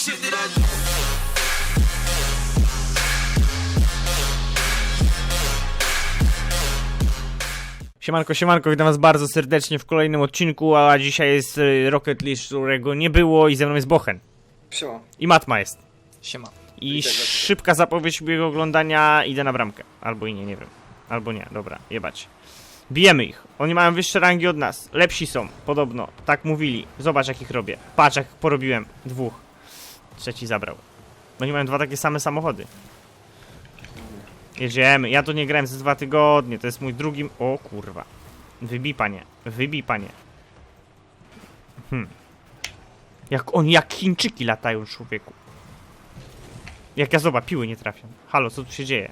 shit that I do. Siemanko, siemanko, witam was bardzo serdecznie w kolejnym odcinku, a dzisiaj jest y, Rocket League, którego nie było i ze mną jest Bochen. Siema. I Matma jest. Siema. I Witaj, szybka zapowiedź mojego oglądania, idę na bramkę. Albo i nie, nie wiem. Albo nie, dobra, jebać. Bijemy ich. Oni mają wyższe rangi od nas. Lepsi są, podobno. Tak mówili. Zobacz jak ich robię. Patrz jak porobiłem. Dwóch. Trzeci zabrał. Oni mają dwa takie same samochody. Jedziemy. Ja tu nie grałem ze dwa tygodnie. To jest mój drugi... O kurwa. Wybij panie. Wybij panie. Hmm. Jak oni, jak Chińczyki latają, człowieku. Jak ja zobacz, piły nie trafiam. Halo, co tu się dzieje?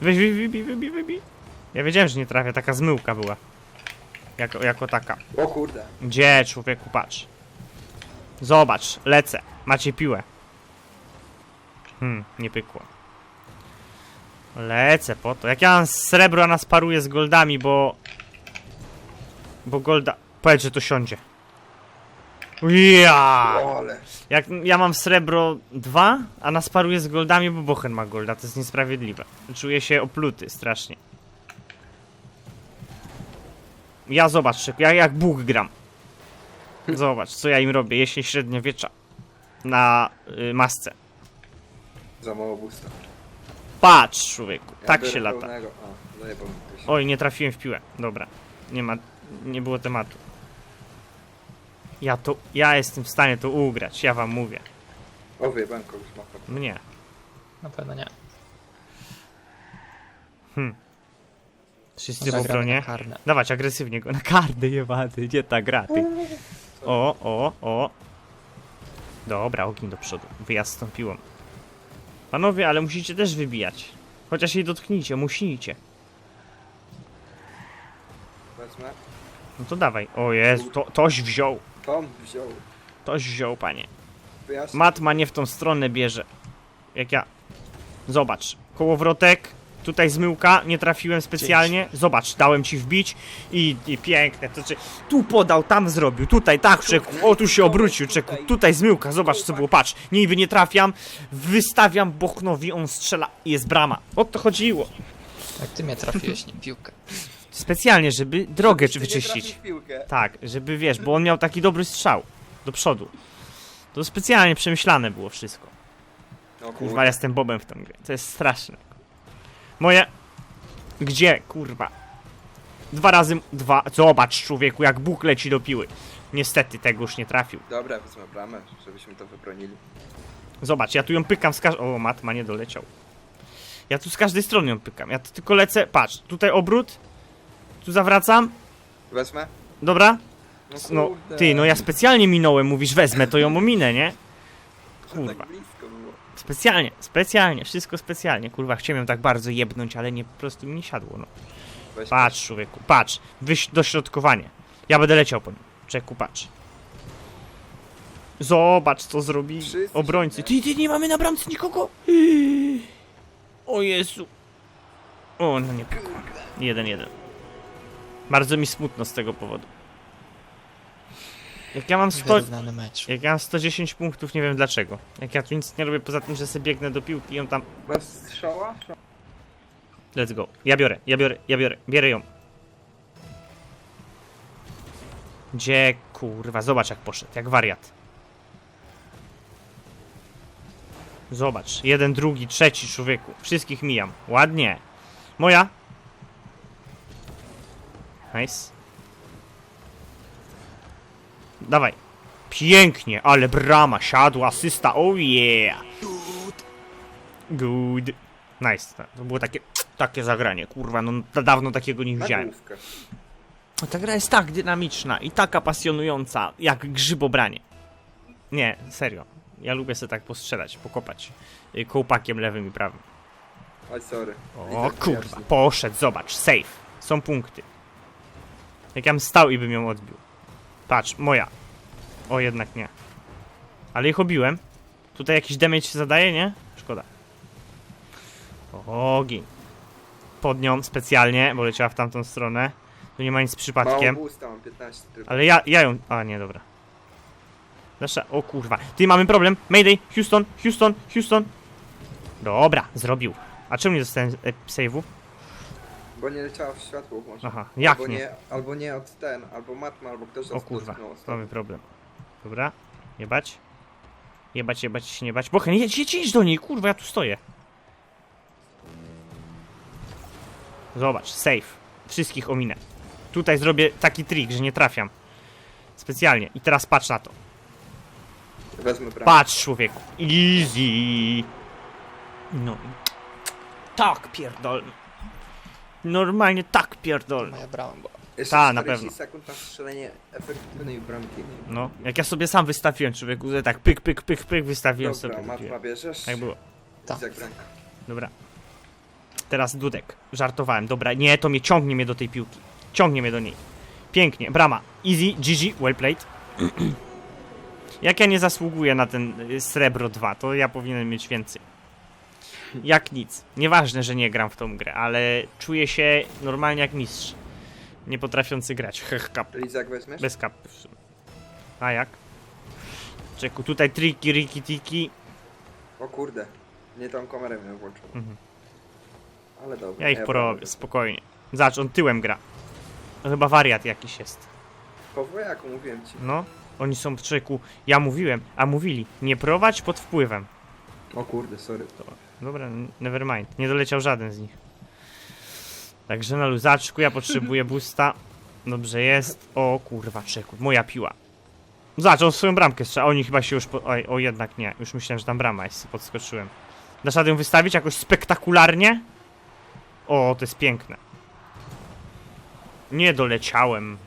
Weź, wybij, wybij, wybij, wybij. Ja wiedziałem, że nie trafia, taka zmyłka była. Jako, jako taka. O kurde. Gdzie, człowieku, patrz. Zobacz, lecę. Macie piłę. Hmm, nie pykło. Lecę po to. Jak ja mam srebro, a nas paruje z goldami, bo... Bo golda... Powiedz, że to siądzie. Ja! Jak ja mam srebro 2, a nas paruje z goldami, bo Bochen ma golda. To jest niesprawiedliwe. Czuję się opluty strasznie. Ja zobacz, ja jak Bóg gram. Zobacz, co ja im robię. Jesień średniowiecza. Na y, masce. Za mało busta. Patrz, człowieku. Ja tak biorę się lata. pełnego. A, no nie. Oj, nie trafiłem w piłę. Dobra. Nie ma... Nie było tematu. Ja to... Ja jestem w stanie to ugrać, ja wam mówię. O, wyjebałem kogoś maka. Mnie. Na pewno nie. Wszyscy po Zagramy obronie. na karne. Dawać agresywnie go na kardy jebany, gdzie ta gra, ty? O, o, o. Dobra, ogień do przodu. Wyjazd z tą piłą. Panowie, ale musicie też wybijać. Chociaż jej dotknijcie, musicie. Wezmę. No to dawaj. O Jezu, to, toś wziął. Tom wziął. Toś wziął, panie. Wyjaśnij. Matma nie w tą stronę bierze. Jak ja... Zobacz. Kołowrotek. Tutaj zmyłka, nie trafiłem specjalnie. Zobacz, dałem ci wbić i, i piękne. To znaczy, tu podał, tam zrobił, tutaj tak, czeku. O, tu się obrócił, czeku. Tutaj zmyłka, zobacz co było, patrz. Niby nie trafiam, wystawiam Bochnowi, on strzela i jest brama. O to chodziło. Jak ty mnie trafiłeś nim piłkę. Specjalnie, żeby drogę nie wyczyścić. Tak, żeby wiesz, bo on miał taki dobry strzał. Do przodu. To specjalnie przemyślane było wszystko. No Kurwa, kurwa. jestem Bobem w tą grę. To jest straszne. Moje... Gdzie, kurwa? Dwa razy... Dwa... Zobacz, człowieku, jak Bóg leci do piły. Niestety, tego już nie trafił. Dobra, wezmę bramę, żebyśmy to wybronili. Zobacz, ja tu ją pykam z każdej... O, Matma nie doleciał. Ja tu z każdej strony ją pykam. Ja tu tylko lecę... Patrz, tutaj obrót. Tu zawracam. Wezmę? Dobra? No, No, kurde. ty, no ja specjalnie minąłem. Mówisz, wezmę, to ją ominę, nie? Kurwa. Tak blisko było. Specjalnie, specjalnie, wszystko specjalnie. Kurwa, chciałem tak bardzo jebnąć, ale nie, po prostu mi nie siadło, no. Weź Patrz, człowieku, patrz. Wyś dośrodkowanie. Ja będę leciał po nim. Czeku, patrz. Zobacz, co zrobili Wszyscy obrońcy. Ty, ty, nie mamy na bramce nikogo. O Jezu. O, no nie. Jeden, jeden. Bardzo mi smutno z tego powodu. Jak ja mam 100... Wyrównany mecz. Jak ja mam 110 punktów, nie wiem dlaczego. Jak ja tu nic nie robię poza tym, że sobie biegnę do piłki i ją tam... Bez strzała? Let's go. Ja biorę, ja biorę, ja biorę. Bierę ją. Gdzie, kurwa, zobacz jak poszedł, jak wariat. Zobacz, jeden, drugi, trzeci, człowieku. Wszystkich mijam. Ładnie. Moja. Nice. Dawaj. Pięknie, ale brama, siadła, asysta, oh yeah. Good. Nice. To było takie, takie zagranie, kurwa, no da- dawno takiego nie widziałem. Ta gra jest tak dynamiczna i taka pasjonująca, jak grzybobranie. Nie, serio. Ja lubię sobie tak postrzelać, pokopać. y, Kołpakiem lewym i prawym. Oj, sorry. O tak kurwa, poszedł, zobacz, safe. Są punkty. Jak ja bym stał i bym ją odbił. Patrz, moja. O, jednak nie. Ale ich obiłem. Tutaj jakiś damage się zadaje, nie? Szkoda. Ogień. Pod nią specjalnie, bo leciała w tamtą stronę. Tu nie ma nic Mało przypadkiem. busta, mam 15 tylko. Ale ja, ja ją... A, nie, dobra. Nasza, o kurwa. Ty, mamy problem. Mayday, Houston, Houston, Houston. Dobra, zrobił. A czemu nie dostałem e, save'u? Bo nie leciała w światło może. Aha, jak albo nie? Albo nie od ten, albo matma, albo ktoś O kurwa, mamy problem. Dobra, jebać. Jebać, jebać się nie bać. Bochen, jedź, jedź, jedź do niej, kurwa, ja tu stoję. Zobacz, safe. Wszystkich ominę. Tutaj zrobię taki trik, że nie trafiam. Specjalnie. I teraz patrz na to. Wezmę bramę. Patrz, człowieku. Easy. No i... Tak, pierdol. Normalnie tak, pierdol. Moja brama była. Jeszcze Ta, na 40 pewno. sekund na strzelenie efektywnej bramki. No, jak ja sobie sam wystawiłem, człowieku, że tak pyk, pyk, pyk, pyk, wystawiłem Dobra, sobie. matma bierzesz? Tak było. Tak. Jak bramka. Dobra. Teraz Dudek. Żartowałem. Dobra, nie, to mnie ciągnie mnie do tej piłki. Ciągnie mnie do niej. Pięknie. Brama. Easy, GG, well played. Jak ja nie zasługuję na ten y, srebro 2, to ja powinienem mieć więcej. Jak nic. Nieważne, że nie gram w tą grę, ale czuję się normalnie jak mistrz. Nie potrafiący grać. Hech, kap. Lizak weźmiesz? Bez sumie. A jak? Czeku, tutaj triki, riki, tiki. O kurde. Nie tą kamerę miałem włączoną. Mhm. Ale dobra. Ja ich porobię, spokojnie. Zacz, on tyłem gra. To chyba wariat jakiś jest. Po wojaku mówiłem ci. No, oni są w czeku. Ja mówiłem, a mówili, nie prowadź pod wpływem. O kurde, sorry. Dobra, n- never mind. Nie doleciał żaden z nich. Także na luzaczku ja potrzebuję boosta. Dobrze jest. O kurwa, czeku, moja piła. Zacz, on swoją bramkę strzela. Oni chyba się już. Po... Oj, o, jednak nie. Już myślałem, że tam brama jest. Podskoczyłem. Dasz radę ją wystawić jakoś spektakularnie? O, to jest piękne. Nie doleciałem.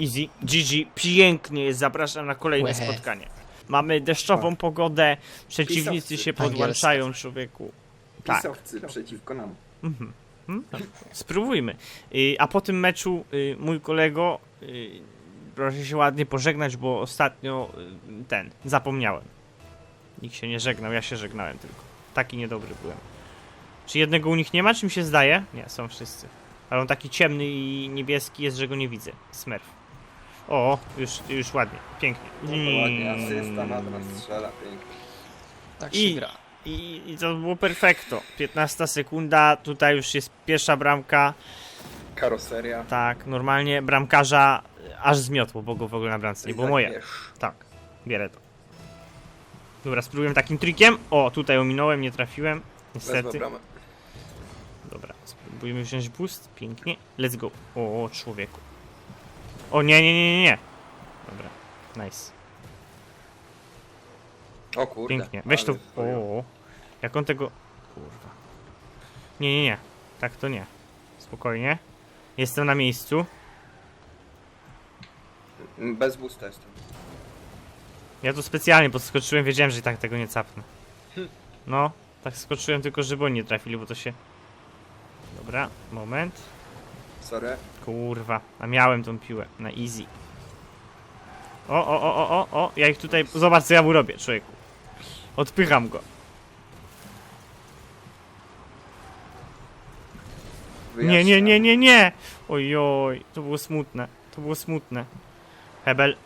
Easy, GG, pięknie jest, zapraszam na kolejne Łe. spotkanie. Mamy deszczową pogodę, przeciwnicy Pisowcy. się podłączają człowieku. Tak. Pisowcy przeciwko nam. Mhm. Hmm? Spróbujmy. Y, a po tym meczu y, mój kolego, y, proszę się ładnie pożegnać, bo ostatnio ten, zapomniałem. Nikt się nie żegnał, ja się żegnałem tylko. Taki niedobry byłem. Czy jednego u nich nie ma, czy mi się zdaje? Nie, są wszyscy. Ale on taki ciemny i niebieski jest, że go nie widzę. Smurf. O, już, już ładnie, pięknie. No to ładnie, Mm. asysta, nadra strzela, pięknie. Tak I- się gra. I, I to było perfekto. 15 sekunda, tutaj już jest pierwsza bramka. Karoseria. Tak, normalnie bramkarza aż zmiotło, bo go w ogóle na bramce nie było Lizak moje. bierz. Tak, bierę to. Dobra, spróbujemy takim trikiem. O, tutaj ominąłem, nie trafiłem. Niestety. Dobra, spróbujemy wziąć boost. Pięknie. Let's go. O, o, człowieku. O, nie, nie, nie, nie, nie. Dobra, nice. O kurde. Pięknie. Weź to. ale swoją. O, jak on tego. Kurwa. Nie, nie, nie. Tak to nie. Spokojnie. Jestem na miejscu. Bez boosta jestem. Ja tu specjalnie podskoczyłem, wiedziałem, że i tak tego nie capnę. No, tak skoczyłem tylko, żeby oni nie trafili, bo to się... Dobra, moment. Sorry. Kurwa, a miałem tą piłę na easy. O, o, o, o, o, o, ja ich tutaj... Zobacz, co ja mu robię, człowieku. Odpycham go. Nie, nie, nie, nie, nie! Ojoj, to było smutne. To było smutne. Hebel.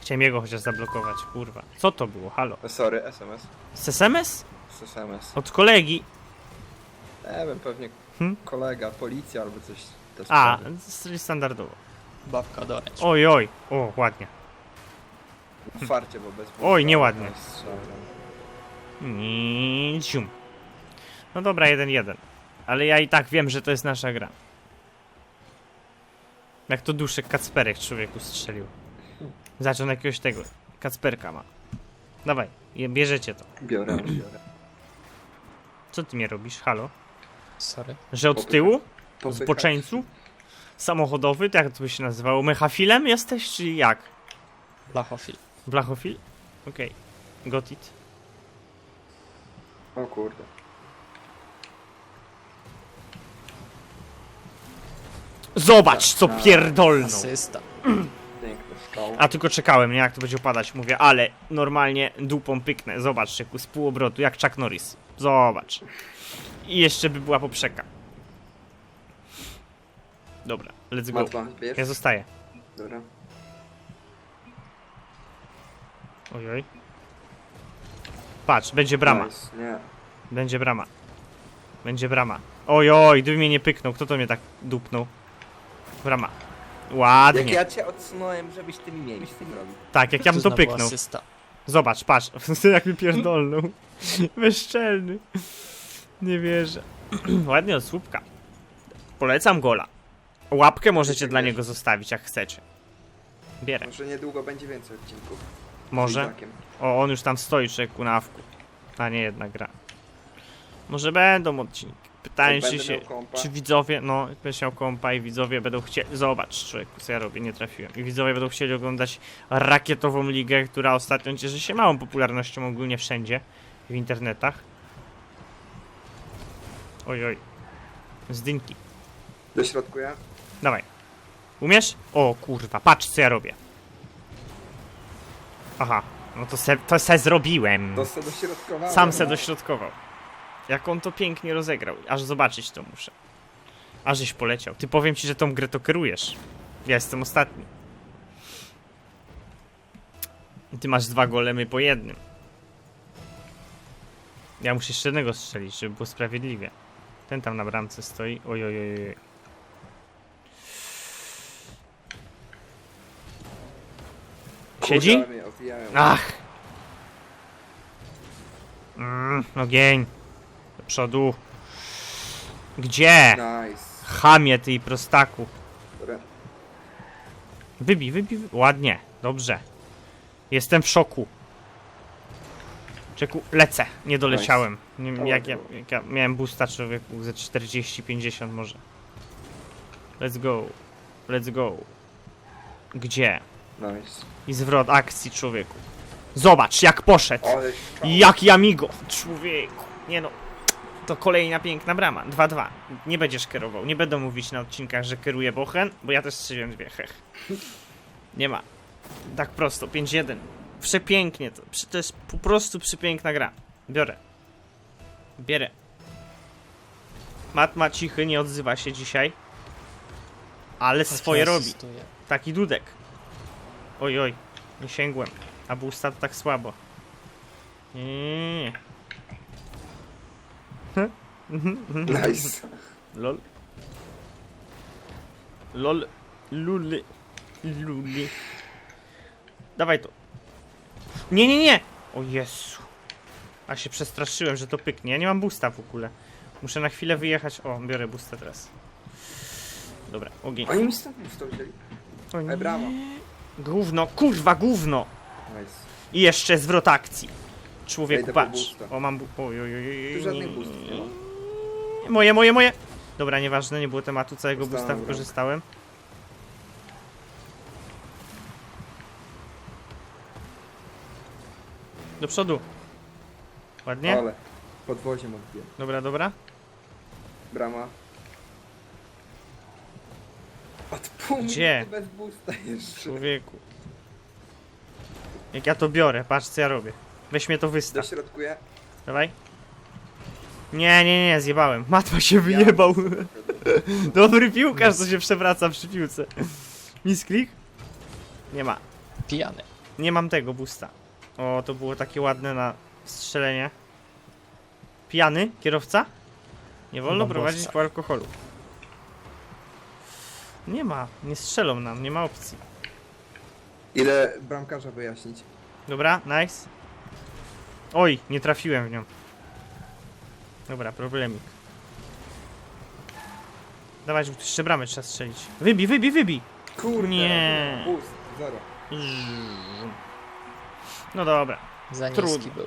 Chciałem jego chociaż zablokować, kurwa. Co to było? Halo? O, Sorry, SMS. Z SMS? SMS. Od kolegi. Nie wiem, pewnie Hmm? kolega, policja albo coś. te A, czyli standardowo. Babka doręcz. Oj, oj. O, ładnie. Otwarcie, bo bez. Oj, nieładnie. Ni- Zium. No dobra, 1-1. Ale ja i tak wiem, że to jest nasza gra. Jak to duszek Kacperek człowieku strzelił. Zaczął jakiegoś tego. Kacperka ma. Dawaj, je- bierzecie to. Biorę, biorę. Co ty mnie robisz? Halo? Sorry. Że od tyłu? Popychać. Zboczeńcu? Samochodowy? To jak to by się nazywało? Mechafilem jesteś, czy jak? Blachofil. Blachofil? Okej. Got it. O kurde. Zobacz, co pierdolną! Asysta. Piękny strzał. A tylko czekałem, nie? Jak to będzie opadać. Mówię, ale normalnie dupą pyknę. Zobacz, Czeku, z półobrotu, jak Chuck Norris. Zobacz. I jeszcze by była poprzeka. Dobra. Let's go. Wiesz? Ja zostaję. Dobra. Ojoj. Patrz, będzie brama. Nice. Nie. Będzie brama. Będzie brama. Ojoj, gdyby mnie nie pyknął, kto to mnie tak dupnął? Brama. Ładnie. Jak ja cię odsunąłem, żebyś ty mi miejsce robił. Tak, jak ja bym to Znowu pyknął. Asysta. Zobacz, patrz. jak mi pierdolnął. Bezczelny. Nie wierzę. Ładnie od słupka. Polecam gola. Łapkę możecie dla niego zostawić, jak chcecie. Bierę. Może niedługo będzie więcej odcinków. Może. O, on już tam stoi, człowieku, na awku. A nie jedna gra. Może będą odcinki. Pytanie, Jak czy będę się... miał kompa. Czy widzowie, no, będziesz miał kompa i widzowie będą chcieli... Zobacz, człowieku, co ja robię, nie trafiłem. I widzowie będą chcieli oglądać rakietową ligę, która ostatnio cieszy się małą popularnością ogólnie wszędzie. W internetach. Oj, oj. Zdynki. Dośrodkuję. Dawaj. Umiesz? O kurwa, patrz co ja robię. Aha, no to se, to se zrobiłem. To se dośrodkowałem. Sam se dośrodkował. Jak on to pięknie rozegrał. Aż zobaczyć to muszę. Ażeś poleciał. Ty powiem ci, że tą grę to kierujesz. Ja jestem ostatni. Ty masz dwa golemy po jednym. Ja muszę jeszcze jednego strzelić, żeby było sprawiedliwie. Ten tam na bramce stoi. Oj, oj, oj, oj. Siedzi? Kurde, ale mnie owijają. Ach! Mm, ogień. Do przodu. Gdzie? Nice. Chamie ty i prostaku. Dobra. Wybij, wybij, wybij. Ładnie. Dobrze. Jestem w szoku. Czeku, lecę. Nie doleciałem. Nie, To jak, ja, jak ja miałem boosta człowieku ze 40-50 może. Let's go. Let's go. Gdzie? Nice. I zwrot akcji człowieku. Zobacz jak poszedł. Ale szał. Jaki amigo! Człowieku! Nie no. To kolejna piękna brama. 2-2. Nie będziesz kierował. Nie będę mówić na odcinkach, że kieruje Bochen, bo ja też strzeliłem dwie. Hech. Nie ma. Tak prosto. 5-1. Przepięknie to. To jest po prostu przepiękna gra. Biorę. Bierę. Matma cichy, nie odzywa się dzisiaj. Ale swoje robi. Taki dudek. Oj, oj, nie sięgłem. A był stat tak słabo. Nie, nie, nie, nie. Nice. Lol. Lol. Luli. Luli. Dawaj to. Nie, nie, nie! O Jezu. A się przestraszyłem, że to pyknie. Ja nie mam boosta w ogóle. Muszę na chwilę wyjechać. O, biorę boosta teraz. Dobra, ogień. Oni mi stąd pusto wzięli. O Ej, brawo. Gówno, kurwa, gówno! Nice. I jeszcze zwrot akcji. Człowieku, po patrz. boosta. O, mam. Bu- oj, oj, oj, oj, Tu żadnych boostów nie ma. Moje, moje, moje! Dobra, nieważne, nie było tematu, całego Dostałem boosta bramkę. wykorzystałem. Do przodu. Ładnie? Ale. Podwoziem odbiję. Dobra, dobra. Brama. Od pół Gdzie? minuty bez boosta jeszcze. Człowieku. Jak ja to biorę, patrz co ja robię. Weź mnie to wystaw. Dośrodkuję. Dawaj. Nie, nie, nie, zjebałem. Matma się wyjebał. Dobry piłkarz, co się przewraca przy piłce. Misklik? Nie ma. Pijany. Nie mam tego boosta. O, to było takie ładne na strzelenie. Pijany kierowca? Nie wolno Chyba prowadzić bossa. po alkoholu. Nie ma, nie strzelą nam, nie ma opcji. Ile bramkarza wyjaśnić? Dobra, nice. Oj, nie trafiłem w nią. Dobra, problemik. Dawać, bo tu jeszcze bramę trzeba strzelić. Wybij, wybij, wybij! Kurde. Nie. Boost. Zero. No dobra, Za niski Trudno. był.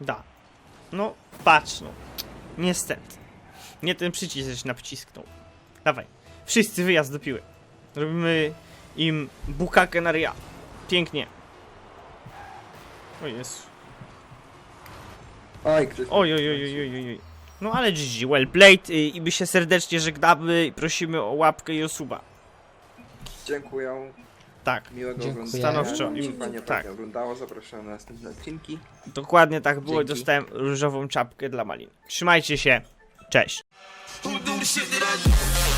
da. No, patrz no. Niestety. Nie ten przycisk żeś nacisknął. Dawaj. Wszyscy wyjazd do piły. Robimy im bukakę na ryja. Pięknie. O Jezu. Oj. Oj, oj, oj, oj, oj, oj. No ale GG, well played i my się serdecznie żegnamy i prosimy o łapkę i o suba. Dziękuję. Tak, Miłego Dziękuję. oglądania. Stanowczo. Mi się I- fajnie tak. tak. oglądało. Zapraszam na następne odcinki. dokładnie tak było i Dzięki. dostałem różową czapkę dla malin. Trzymajcie się, Cześć. Who do the shit that I do?